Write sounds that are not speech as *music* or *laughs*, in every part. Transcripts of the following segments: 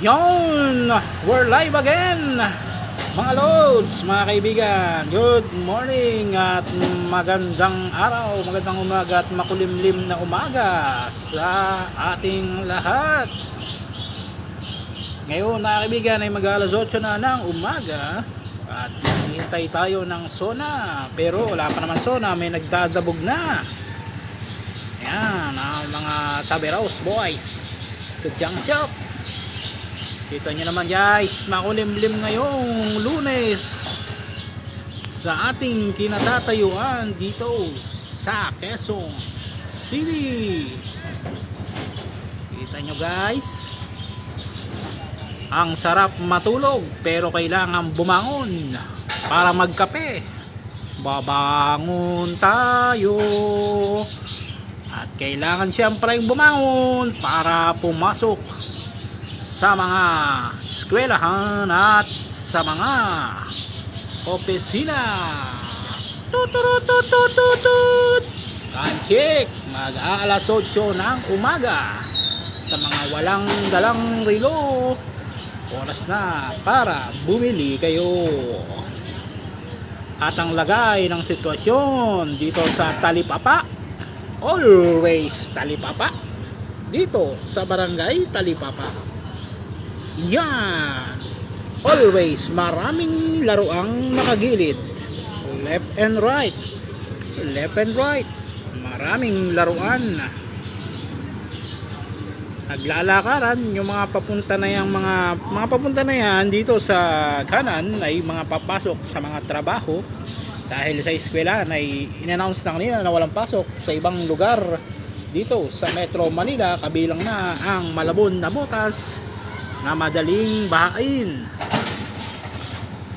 Yon! We're live again! Mga Lods, mga kaibigan, good morning at magandang araw, magandang umaga at makulimlim na umaga sa ating lahat. Ngayon mga kaibigan ay mag alas 8 na ng umaga at hintay tayo ng sona pero wala pa naman sona, may nagdadabog na. Ayan, ang mga Taberaus boys sa junk shop. Kita nyo naman guys, makulimlim ngayong lunes sa ating kinatatayuan dito sa Quezon City. Kita nyo guys, ang sarap matulog pero kailangan bumangon para magkape. Babangon tayo at kailangan siyempre bumangon para pumasok sa mga eskwelahan at sa mga opisina. Tutututututut! Time check! Mag-aalas 8 ng umaga sa mga walang dalang relo. Oras na para bumili kayo. At ang lagay ng sitwasyon dito sa Talipapa, always Talipapa, dito sa barangay Talipapa. Yan. Always maraming laruang nakagilid. Left and right. Left and right. Maraming laruan. Naglalakaran yung mga papunta na yung mga mga papunta na yan dito sa kanan ay mga papasok sa mga trabaho dahil sa eskwela ay inannounce na kanina na walang pasok sa ibang lugar dito sa Metro Manila kabilang na ang Malabon na Botas na madaling bahain.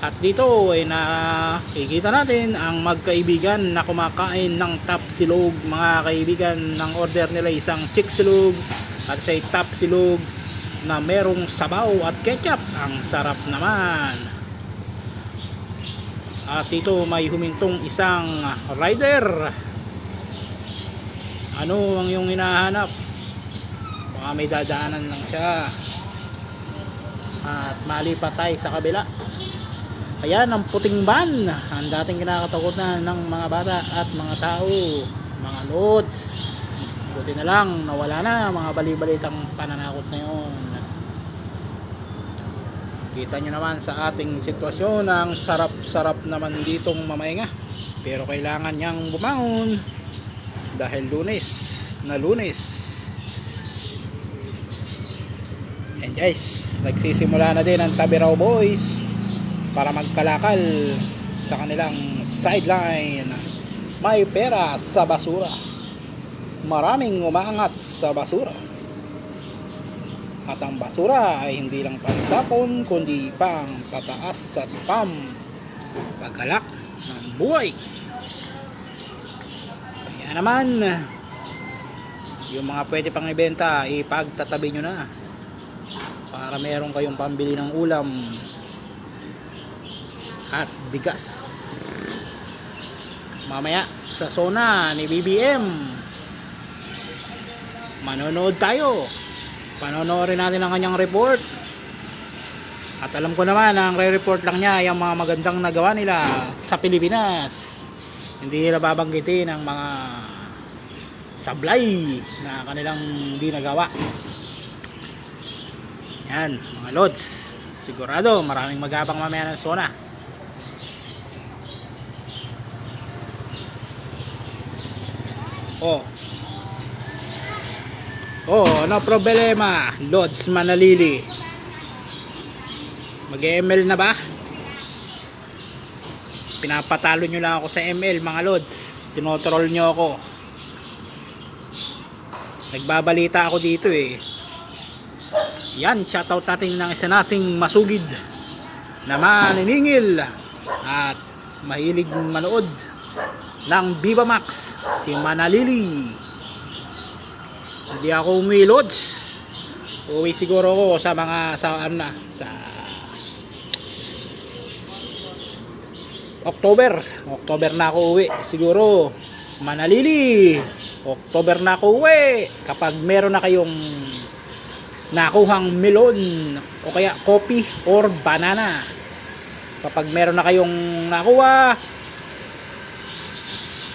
At dito ay nakikita natin ang magkaibigan na kumakain ng top silog. Mga kaibigan ng order nila isang chick silog at sa top silog na merong sabaw at ketchup. Ang sarap naman. At dito may humintong isang rider. Ano ang iyong hinahanap? Baka may dadaanan lang siya at malipat tayo sa kabila. Ayan ang puting van ang dating kinakatakutan ng mga bata at mga tao mga lods. Buti na lang nawala na mga balibalitang pananakot na yun. Kita nyo naman sa ating sitwasyon ang sarap-sarap naman ditong mamahinga. Pero kailangan niyang bumangon. Dahil lunes na lunes and guys nagsisimula na din ang Tabiraw Boys para magkalakal sa kanilang sideline. May pera sa basura. Maraming umaangat sa basura. At ang basura ay hindi lang pangtapon kundi pang pataas at pam pagkalak ng buhay. Kaya naman yung mga pwede pang ibenta ipagtatabi nyo na para meron kayong pambili ng ulam at bigas. Mamaya sa zona ni BBM manonood tayo. Panonoorin natin ang kanyang report. At alam ko naman ang re-report lang niya yung mga magandang nagawa nila sa Pilipinas. Hindi nila babanggitin ang mga sablay na kanilang hindi nagawa yan, mga lods. Sigurado, maraming magabang mamaya ng zona. Oh. Oh, ano problema? Lods Manalili. Mag-ML na ba? Pinapatalo nyo lang ako sa ML, mga lods. Tinotroll nyo ako. Nagbabalita ako dito eh. Yan, shoutout natin ng isa nating masugid na maniningil at mahilig manood ng Viva Max, si Manalili. Hindi ako umilods. Uwi siguro ako sa mga sa ano na, sa October. October na ako uwi. Siguro Manalili. October na ako uwi. Kapag meron na kayong nakuhang melon o kaya coffee or banana. Kapag meron na kayong nakuha,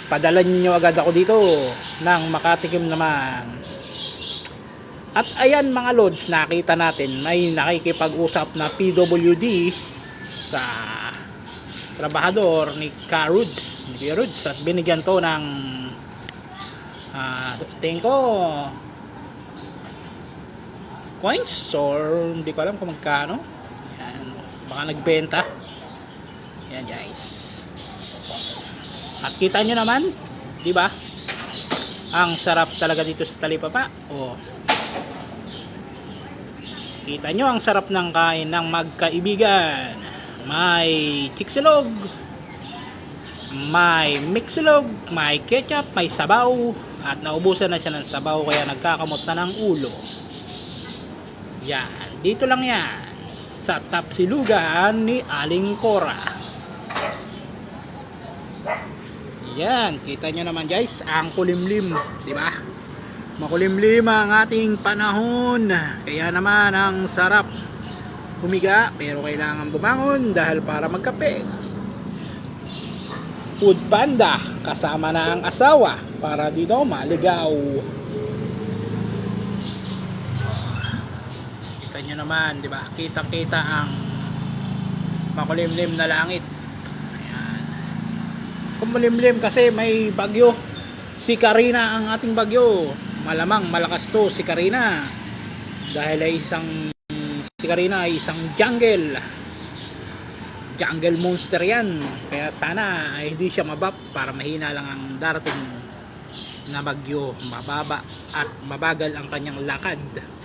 padala niyo agad ako dito nang makatikim naman. At ayan mga lods, nakita natin may nakikipag-usap na PWD sa trabahador ni Karuds, ni Karuds at binigyan to ng ah tingin coins or hindi ko alam kung magkano. Yan, baka nagbenta. Yan guys. At kita nyo naman, di ba? Ang sarap talaga dito sa talipapa. Oh. Kita nyo ang sarap ng kain ng magkaibigan. May chiksilog, may mixilog, may ketchup, may sabaw, at naubusan na siya ng sabaw kaya nagkakamot na ng ulo. Yan, dito lang yan sa tapsilugan ni Aling Cora. Yan, kita nyo naman guys, ang kulimlim, di ba? Makulimlim ang ating panahon. Kaya naman ang sarap humiga pero kailangan bumangon dahil para magkape. Food Panda kasama na ang asawa para di daw maligaw. Kita nyo naman, di ba? Kita-kita ang makulimlim na langit. Ayan. Kumulimlim kasi may bagyo. Si Karina ang ating bagyo. Malamang malakas to si Karina. Dahil ay isang si Karina ay isang jungle. Jungle monster yan. Kaya sana ay hindi siya mabap para mahina lang ang darating na bagyo. Mababa at mabagal ang kanyang lakad.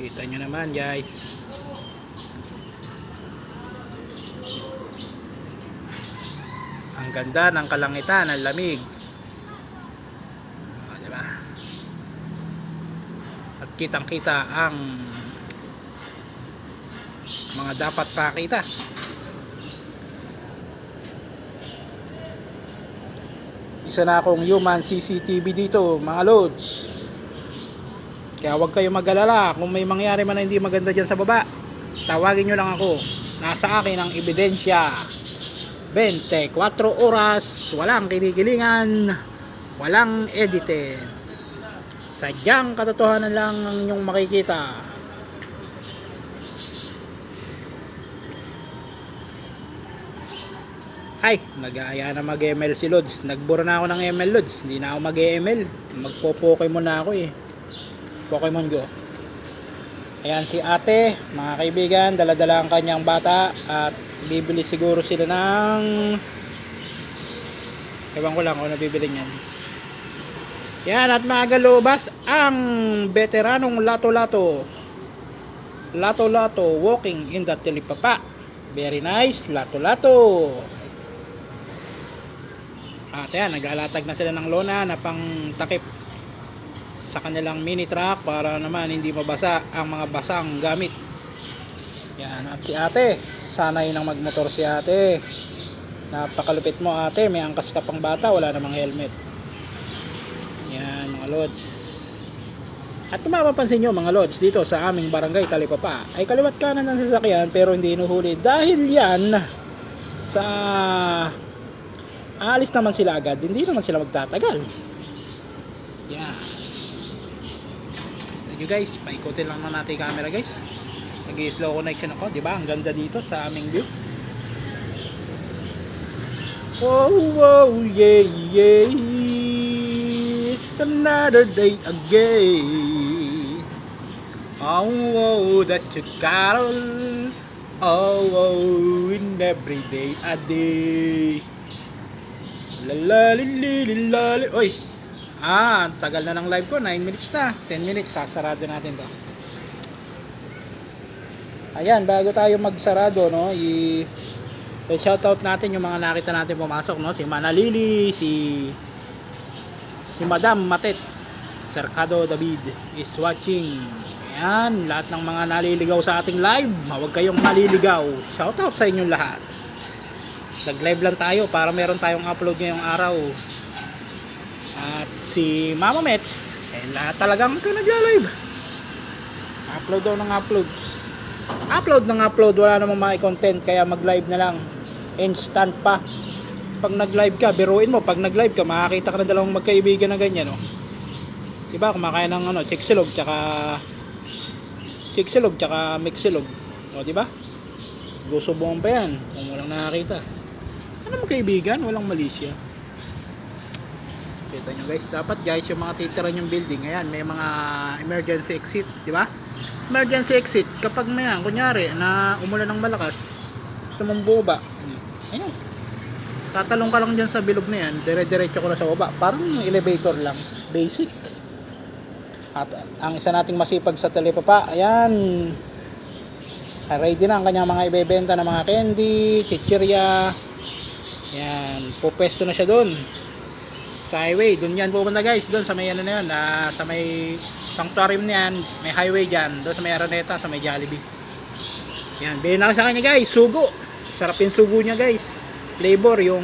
Kita nyo naman guys. Ang ganda ng kalangitan, ang lamig. Ah, diba? At kitang-kita ang mga dapat pakita. Isa na akong human CCTV dito, mga loads. Kaya huwag kayong mag-alala kung may mangyari man na hindi maganda dyan sa baba. Tawagin nyo lang ako. Nasa akin ang ebidensya. 24 oras, walang kinikilingan, walang edited. Sadyang katotohanan lang ang inyong makikita. Ay, nag-aaya na mag-ML si Lods. Nagbura na ako ng ML Lods. Hindi na ako mag-ML. Magpo-Pokemon na ako eh. Pokemon Go. Ayan si ate, mga kaibigan, daladala ang kanyang bata at bibili siguro sila ng ewan ko lang kung nabibili niyan. Yan at mga galubas, ang veteranong lato-lato. Lato-lato walking in the Telipapa. Very nice, lato-lato. At yan, naglalatag na sila ng lona na pang takip sa kanilang mini truck para naman hindi mabasa ang mga basang gamit. Yan, at si ate, sanay nang magmotor si ate. Napakalupit mo ate, may angkas ka pang bata, wala namang helmet. Yan, mga lods. At kung mapapansin nyo mga lods, dito sa aming barangay Talipapa, ay kaliwat kanan ng sasakyan pero hindi inuhuli. Dahil yan, sa aalis naman sila agad, hindi naman sila magtatagal. Yan. You guys, paikutin lang na natin yung camera guys. Nag-slow connection ako, di ba? Ang ganda dito sa aming view. Oh, oh, yeah, yeah. It's another day again. Oh, oh, that's a carol. Oh, oh, in every day a day. La la li li li la. Oy. Ah, tagal na ng live ko. 9 minutes na. 10 minutes. Sasarado natin to. Ayan, bago tayo magsarado, no, i shoutout natin yung mga nakita natin pumasok, no, si Manalili, si si Madam Matet, Cercado David is watching. Ayan, lahat ng mga naliligaw sa ating live, huwag kayong maliligaw. Shoutout sa inyong lahat. Nag-live lang tayo para meron tayong upload ngayong araw. At si Mama Mets, eh, lahat talagang pinagla-live. Upload daw ng upload. Upload ng upload, wala namang mga content kaya mag-live na lang. Instant pa. Pag nag-live ka, biruin mo, pag nag-live ka, makakita ka na dalawang magkaibigan na ganyan, no? Diba, kumakain ng ano, chiksilog, tsaka chiksilog, tsaka mixilog. O, diba? Gusubuhan pa yan, kung walang nakakita. Ano magkaibigan? Walang malisya. Kita nyo guys, dapat guys yung mga titiran yung building, ayan, may mga emergency exit, di ba? Emergency exit, kapag may yan, kunyari, na umulan ng malakas, gusto mong buba, ayan, tatalong ka lang dyan sa bilog na yan, dire-diretso ko na sa baba, parang elevator lang, basic. At ang isa nating masipag sa telepapa, ayan, ready na ang kanyang mga ibebenta na mga candy, chichirya, yan, pupwesto na siya doon sa highway. Doon yan pupunta guys. Doon sa may ano na yun. ah, sa may sanctuarium na yan. May highway dyan. Doon sa may Araneta. Sa may Jollibee. Yan. Bilhin na sa kanya guys. Sugo. Sarap yung sugo niya guys. Flavor. Yung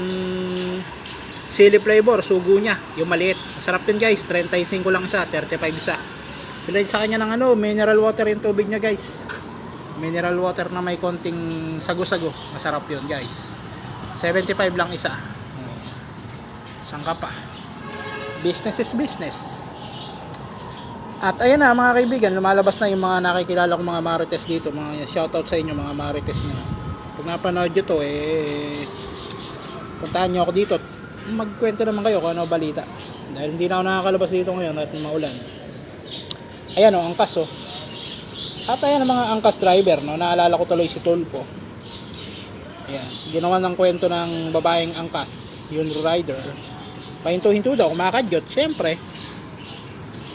chili flavor. Sugo niya. Yung maliit. Masarap yun guys. 35 lang isa. 35 isa. Bilhin sa kanya ng ano. Mineral water yung tubig niya guys. Mineral water na may konting sago-sago. Masarap yun guys. 75 lang isa. Sangka pa business is business. At ayan na mga kaibigan, lumalabas na yung mga nakikilala kong mga marites dito. Mga shoutout sa inyo mga marites na. Pag napanood nyo to, eh, puntahan nyo ako dito. Magkwento naman kayo kung ano balita. Dahil hindi na ako nakakalabas dito ngayon at maulan. Ayan o, angkas o. At ayan mga angkas driver, no? Naalala ko tuloy si Tulpo. Ayan, ginawa ng kwento ng babaeng angkas, yung rider pahinto-hinto daw, kumakadyot. Siyempre,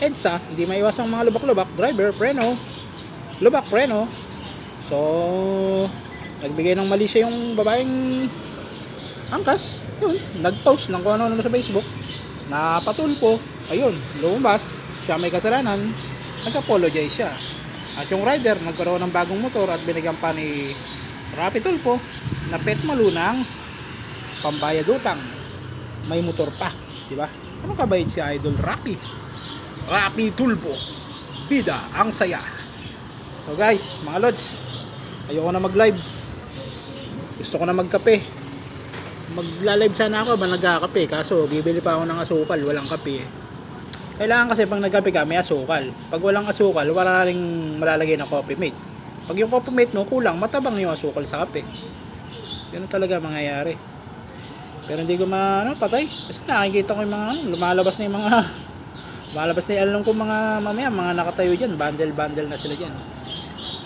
EDSA, hindi maiwas ang mga lubak-lubak. Driver, preno. Lubak, preno. So, nagbigay ng mali siya yung babaeng angkas. Yun, nag-post ng kung ano sa Facebook. Napatulpo. Ayun, lumabas. Siya may kasalanan. Nag-apologize siya. At yung rider, nagkaroon ng bagong motor at binigyan pa ni Rapi Tulpo na pet malunang pambayad utang may motor pa, di ba? Ano kabait si Idol Rappi? Rappi Tulpo. Bida ang saya. So guys, mga lods, ayoko na mag-live. Gusto ko na magkape. Magla-live sana ako ba nagkakape kaso bibili pa ako ng asukal, walang kape. Kailangan kasi pag nagkape ka, may asukal. Pag walang asukal, wala ring malalagay na coffee mate. Pag yung coffee mate no, kulang, matabang yung asukal sa kape. Ganun talaga mangyayari. Pero hindi ko ma ano, patay. Kasi nakikita ko yung mga ano, lumalabas na yung mga *laughs* lumalabas na yung alam ko mga mamaya, mga nakatayo dyan. Bundle-bundle na sila dyan.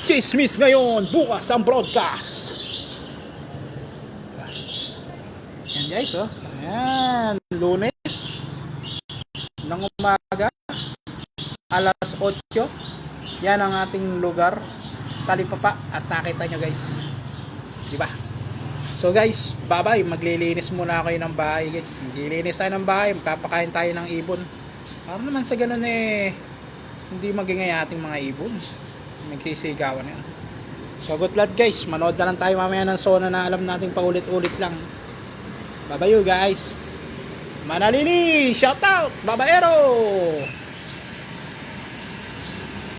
Chismis ngayon, bukas ang broadcast. Yan guys, oh. Ayan, lunes ng umaga alas 8 yan ang ating lugar talipapa at nakita nyo guys di ba So guys, bye-bye. Maglilinis muna kayo ng bahay guys. Maglilinis tayo ng bahay. Magpapakain tayo ng ibon. Para naman sa ganun eh, hindi magingay ating mga ibon. Magsisigawan yan. So good luck guys. Manood na lang tayo mamaya ng zona na alam natin paulit-ulit lang. Bye-bye you guys. Manalili! Shout out! Babaero!